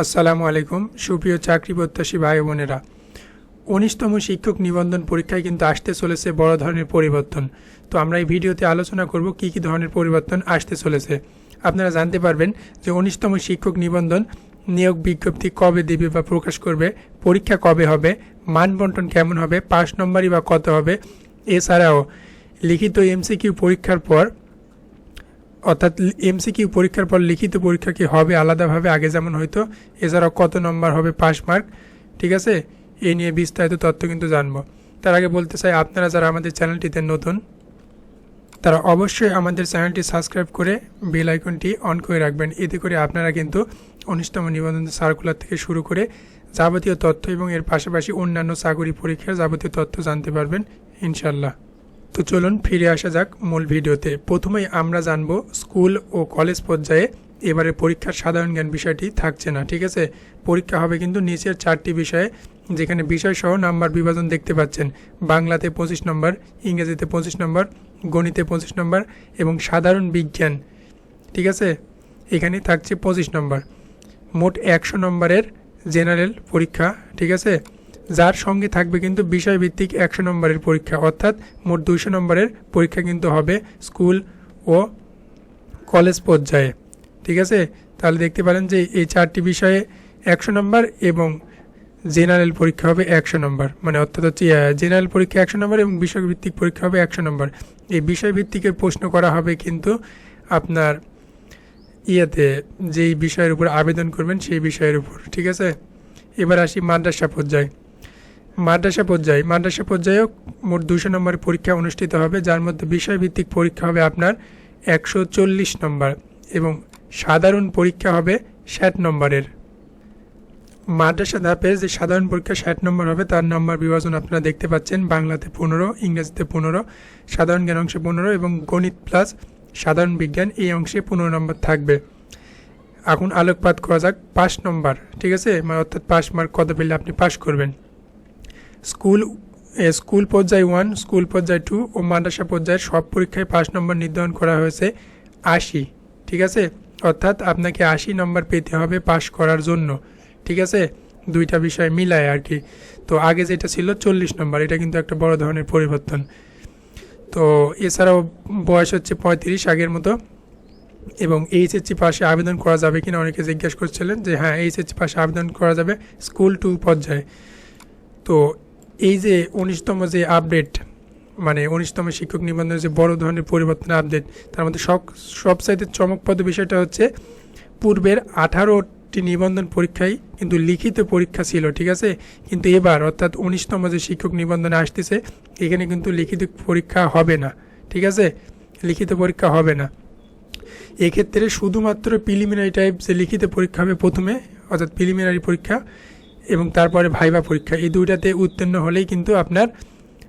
আসসালামু আলাইকুম। সুপ্রিয় চাকরি প্রত্যাশী ভাই বোনেরা, উনিশতম শিক্ষক নিবন্ধন পরীক্ষায় কিন্তু আসতে চলেছে বড় ধরনের পরিবর্তন। তো আমরা এই ভিডিওতে আলোচনা করব কি কি ধরনের পরিবর্তন আসতে চলেছে। আপনারা জানতে পারবেন যে উনিশতম শিক্ষক নিবন্ধন নিয়োগ বিজ্ঞপ্তি কবে দেবে বা প্রকাশ করবে, পরীক্ষা কবে হবে মান বন্টন কেমন হবে পাস নম্বরই বা কত হবে, এছাড়াও লিখিত এমসিকিউ পরীক্ষার পর অর্থাৎ এমসিকিউ পরীক্ষার পর লিখিত পরীক্ষা কি হবে আলাদাভাবে? আগে যেমন হয়তো এছাড়াও কত নম্বর হবে পাস মার্ক? ঠিক আছে? এ নিয়ে বিস্তারিত তথ্য কিন্তু জানব। তার আগে বলতে চাই, আপনারা যারা আমাদের চ্যানেলটিতে নতুন, তারা অবশ্যই আমাদের চ্যানেলটি সাবস্ক্রাইব করে বেল আইকনটি অন করে রাখবেন। এতে করে আপনারা কিন্তু উনিশতম নিবন্ধন সার্কুলার থেকে শুরু করে যাবতীয় তথ্য এবং এর পাশাপাশি অন্যান্য চাকরি পরীক্ষার যাবতীয় তথ্য জানতে পারবেন ইনশাল্লাহ তো চলুন ফিরে আসা যাক মূল ভিডিওতে। প্রথমেই আমরা জানব স্কুল ও কলেজ পর্যায়ে এবারে পরীক্ষার সাধারণ জ্ঞান বিষয়টি থাকছে না, ঠিক আছে? পরীক্ষা হবে কিন্তু নিচের চারটি বিষয়ে, যেখানে বিষয়সহ নাম্বার বিভাজন দেখতে পাচ্ছেন। বাংলাতে পঁচিশ নম্বর, ইংরেজিতে পঁচিশ নম্বর, গণিতে পঁচিশ নম্বর এবং সাধারণ বিজ্ঞান, ঠিক আছে? এখানে থাকছে পঁচিশ নম্বর। মোট একশো নম্বরের জেনারেল পরীক্ষা, ঠিক আছে? যার সঙ্গে থাকবে কিন্তু বিষয়ভিত্তিক একশো নম্বরের পরীক্ষা, অর্থাৎ মোট দুইশো নম্বরের পরীক্ষা কিন্তু হবে স্কুল ও কলেজ পর্যায়ে। ঠিক আছে? তাহলে দেখতে পারেন যে এই চারটি বিষয়ে একশো নম্বর এবং জেনারেল পরীক্ষা হবে একশো নম্বর। মানে অর্থাৎ হচ্ছে জেনারেল পরীক্ষা একশো নম্বর এবং বিষয়ভিত্তিক পরীক্ষা হবে একশো নম্বর। এই বিষয়ভিত্তিকের প্রশ্ন করা হবে কিন্তু আপনার ইয়েতে, যেই বিষয়ের উপর আবেদন করবেন সেই বিষয়ের উপর। ঠিক আছে? এবার আসি মাদ্রাসা পর্যায়ে। মাদ্রাসা পর্যায়ে। মাদ্রাসা পর্যায়েও মোট দুশো নম্বরের পরীক্ষা অনুষ্ঠিত হবে, যার মধ্যে বিষয়ভিত্তিক পরীক্ষা হবে আপনার একশো চল্লিশ নম্বর এবং সাধারণ পরীক্ষা হবে ষাট নম্বরের। মাদ্রাসা ধাপের যে সাধারণ পরীক্ষা ষাট নম্বর হবে, তার নম্বর বিভাজন আপনারা দেখতে পাচ্ছেন। বাংলাতে পনেরো, ইংরেজিতে পনেরো, সাধারণ জ্ঞান অংশে পনেরো এবং গণিত প্লাস সাধারণ বিজ্ঞান এই অংশে পনেরো নম্বর থাকবে। এখন আলোকপাত করা যাক, পাঁচ নম্বর, ঠিক আছে? মানে অর্থাৎ পাস মার্ক কত পেলে আপনি পাস করবেন? স্কুল স্কুল পর্যায়ে ওয়ান স্কুল পর্যায়ে টু ও মাদ্রাসা পর্যায়ের সব পরীক্ষায় পাস নম্বর নির্ধারণ করা হয়েছে আশি, ঠিক আছে? অর্থাৎ আপনাকে আশি নম্বর পেতে হবে পাস করার জন্য, ঠিক আছে? দুইটা বিষয় মিলায় আর কি। তো আগে যেটা ছিল চল্লিশ নম্বর এটা কিন্তু একটা বড় ধরনের পরিবর্তন। তো এছাড়াও বয়স হচ্ছে পঁয়ত্রিশ আগের মতো, এবং এইচএসসি পাশে আবেদন করা যাবে কিনা অনেকে জিজ্ঞেস করছিলেন যে হ্যাঁ এইচএসসি পাশে আবেদন করা যাবে স্কুল টু পর্যায়ে। তো এই যে উনিশতম যে আপডেট মানে উনিশতম শিক্ষক নিবন্ধনের যে বড় ধরনের পরিবর্তন আপডেট তার মধ্যে সব সবচাইতে চমকপ্রদ বিষয়টা হচ্ছে পূর্বের আঠারোটি নিবন্ধন পরীক্ষায় কিন্তু লিখিত পরীক্ষা ছিল, ঠিক আছে? কিন্তু এবার অর্থাৎ উনিশতম যে শিক্ষক নিবন্ধনে আসতেছে, এখানে কিন্তু লিখিত পরীক্ষা হবে না, ঠিক আছে? লিখিত পরীক্ষা হবে না। এক্ষেত্রে শুধুমাত্র প্রিলিমিনারি টাইপ যে লিখিত পরীক্ষা হবে প্রথমে, অর্থাৎ প্রিলিমিনারি পরীক্ষা এবং তারপরে ভাইবা পরীক্ষা। এই দুইটাতে উত্তীর্ণ হলেই কিন্তু আপনার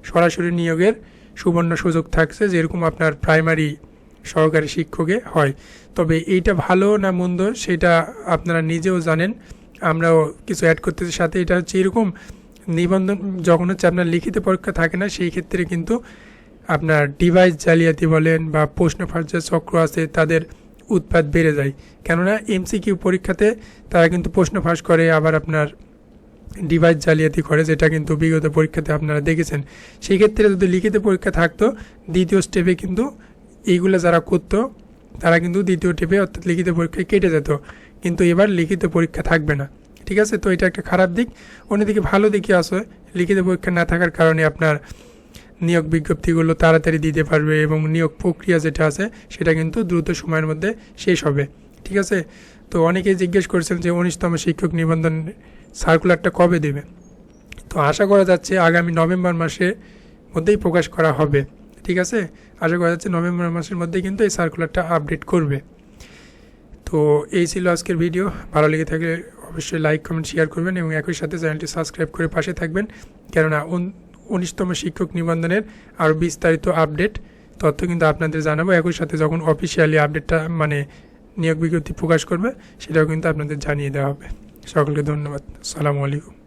সরাসরি নিয়োগের সুবর্ণ সুযোগ থাকছে, যেরকম আপনার প্রাইমারি সহকারী শিক্ষকে হয়। তবে এইটা ভালো না মন্দ, সেটা আপনারা নিজেও জানেন। আমরাও কিছু অ্যাড করতেছি। সাথে এটা হচ্ছে এরকম নিবন্ধন, যখন হচ্ছে আপনার লিখিত পরীক্ষা থাকে না, সেই ক্ষেত্রে কিন্তু আপনার ডিভাইস জালিয়াতি বলেন বা প্রশ্ন যে চক্র আছে, তাদের উৎপাদ বেড়ে যায়। কেননা এমসিকিউ পরীক্ষাতে তারা কিন্তু প্রশ্ন ফাঁস করে, আবার আপনার ডিভাইস জালিয়াতি করে, যেটা কিন্তু বিগত পরীক্ষাতে আপনারা দেখেছেন। সেই ক্ষেত্রে যদি লিখিত পরীক্ষা থাকতো, দ্বিতীয় স্টেপে কিন্তু এইগুলো যারা করতো, তারা কিন্তু দ্বিতীয় স্টেপে অর্থাৎ লিখিত পরীক্ষায় কেটে যেত। কিন্তু এবার লিখিত পরীক্ষা থাকবে না। ঠিক আছে? তো এটা একটা খারাপ দিক। অন্যদিকে ভালো দিকে আসে লিখিত পরীক্ষা না থাকার কারণে আপনার নিয়োগ বিজ্ঞপ্তিগুলো তাড়াতাড়ি দিতে পারবে এবং নিয়োগ প্রক্রিয়া যেটা আছে, সেটা কিন্তু দ্রুত সময়ের মধ্যে শেষ হবে। ঠিক আছে? তো অনেকেই জিজ্ঞেস করছেন যে উনিশতম শিক্ষক নিবন্ধন সার্কুলারটা কবে দেবে? তো আশা করা যাচ্ছে আগামী নভেম্বর মাসের মধ্যেই প্রকাশ করা হবে। ঠিক আছে? আশা করা যাচ্ছে নভেম্বর মাসের মধ্যেই কিন্তু এই সার্কুলারটা আপডেট করবে। তো এই ছিল আজকের ভিডিও ভালো লেগে থাকলে অবশ্যই লাইক কমেন্ট শেয়ার করবেন এবং একই সাথে চ্যানেলটি সাবস্ক্রাইব করে পাশে থাকবেন। কেননা উন- উনিশতম শিক্ষক নিবন্ধনের আরও বিস্তারিত আপডেট তথ্য কিন্তু আপনাদের জানাব। একই সাথে যখন অফিসিয়ালি আপডেটটা মানে নিয়োগ বিজ্ঞপ্তি প্রকাশ করবে সেটাও কিন্তু আপনাদের জানিয়ে দেওয়া হবে। সকলকে ধন্যবাদ। সালামু আলাইকুম।